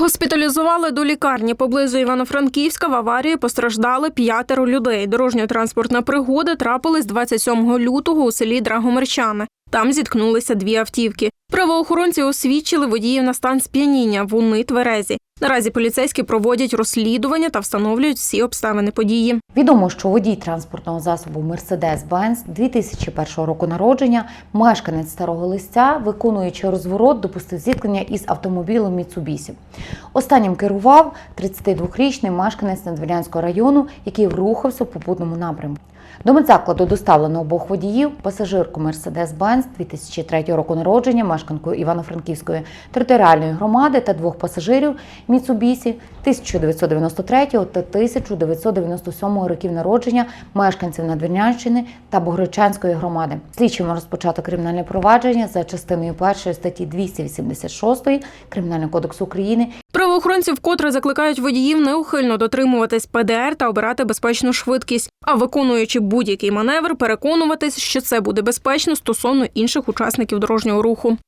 Госпіталізували до лікарні поблизу Івано-Франківська. В аварії постраждали п'ятеро людей. Дорожньо-транспортна пригода трапилась 27 лютого у селі Драгомерчани. Там зіткнулися дві автівки. Правоохоронці освідчили водіїв на стан сп'яніння. Вони тверезі. Наразі поліцейські проводять розслідування та встановлюють всі обставини події. Відомо, що водій транспортного засобу Mercedes-Benz 2001 року народження, мешканець старого листя, виконуючи розворот, допустив зіткнення із автомобілем Mitsubishi. Останнім керував 32-річний мешканець Надвірянського району, який рухався в попутному напрямку. До медзакладу доставлено обох водіїв, пасажирку Mercedes-Benz 2003 року народження, мешканку Івано-Франківської територіальної громади та двох пасажирів Mitsubishi 1993 та 1997 років народження, мешканців Надвірнянщини та Богородчанської громади. Слідчими розпочато кримінальне провадження за частиною першої статті 286 Кримінального кодексу України Правоохоронці вкотре закликають водіїв неухильно дотримуватись ПДР та обирати безпечну швидкість, а виконуючи будь-який маневр, переконуватись, що це буде безпечно стосовно інших учасників дорожнього руху.